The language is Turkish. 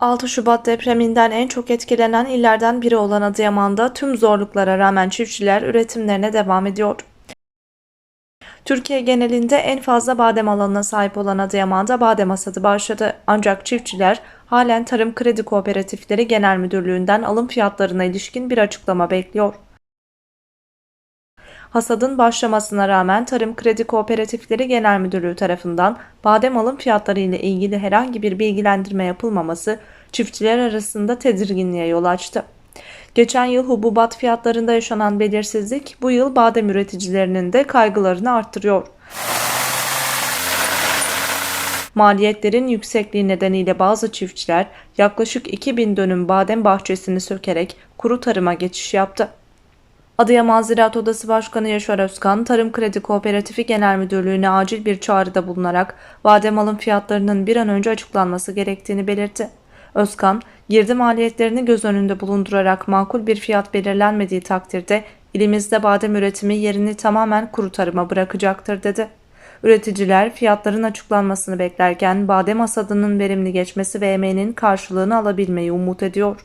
6 Şubat depreminden en çok etkilenen illerden biri olan Adıyaman'da tüm zorluklara rağmen çiftçiler üretimlerine devam ediyor. Türkiye genelinde en fazla badem alanına sahip olan Adıyaman'da badem hasadı başladı. Ancak çiftçiler halen Tarım Kredi Kooperatifleri Genel Müdürlüğü'nden alım fiyatlarına ilişkin bir açıklama bekliyor. Hasadın başlamasına rağmen Tarım Kredi Kooperatifleri Genel Müdürlüğü tarafından badem alım fiyatları ile ilgili herhangi bir bilgilendirme yapılmaması çiftçiler arasında tedirginliğe yol açtı. Geçen yıl hububat fiyatlarında yaşanan belirsizlik bu yıl badem üreticilerinin de kaygılarını arttırıyor. Maliyetlerin yüksekliği nedeniyle bazı çiftçiler yaklaşık 2000 dönüm badem bahçesini sökerek kuru tarıma geçiş yaptı. Adıyaman Ziraat Odası Başkanı Yaşar Özkan, Tarım Kredi Kooperatifi Genel Müdürlüğü'ne acil bir çağrıda bulunarak badem alım fiyatlarının bir an önce açıklanması gerektiğini belirtti. Özkan, girdi maliyetlerini göz önünde bulundurarak makul bir fiyat belirlenmediği takdirde ilimizde badem üretimi yerini tamamen kuru tarıma bırakacaktır dedi. Üreticiler fiyatların açıklanmasını beklerken badem hasadının verimli geçmesi ve emeğinin karşılığını alabilmeyi umut ediyor.